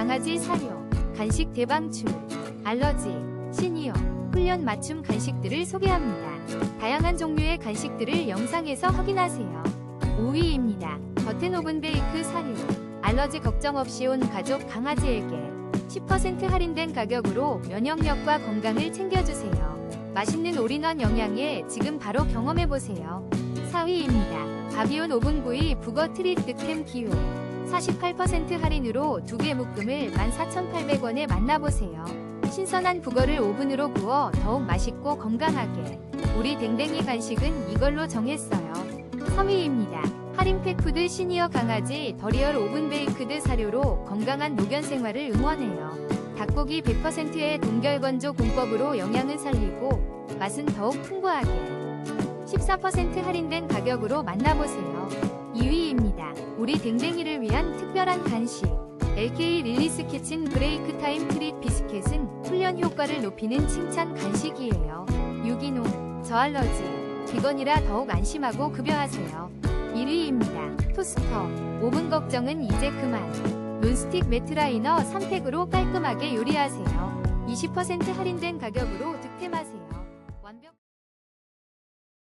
강아지 사료, 간식 대방출, 알러지, 시니어, 훈련 맞춤 간식들을 소개합니다. 다양한 종류의 간식들을 영상에서 확인하세요. 5위입니다. 버튼 오븐 베이크 사료. 알러지 걱정 없이 온 가족 강아지에게 10% 할인된 가격으로 면역력과 건강을 챙겨주세요. 맛있는 올인원 영양에 지금 바로 경험해보세요. 4위입니다. 바비온 오븐구이 북어 득템 기호 48% 할인으로 두 개 묶음을 14,800원에 만나보세요. 신선한 북어를 오븐으로 구워 더욱 맛있고 건강하게 우리 댕댕이 간식은 이걸로 정했어요. 3위입니다. 할인팩푸드 시니어 강아지 더리얼 오븐 베이크드 사료로 건강한 노견 생활을 응원해요. 닭고기 100%의 동결건조 공법으로 영양은 살리고 맛은 더욱 풍부하게 14% 할인된 가격으로 만나보세요. 2위입니다. 우리 댕댕이를 위한 특별한 간식 LK 릴리스 키친 브레이크 타임 트릿 비스켓은 훈련 효과를 높이는 칭찬 간식이에요. 유기농, 저알러지, 비건이라 더욱 안심하고 급여하세요. 1위입니다. 토스터, 오븐 걱정은 이제 그만. 논스틱 매트라이너 3팩으로 깔끔하게 요리하세요. 20% 할인된 가격으로 득템하세요.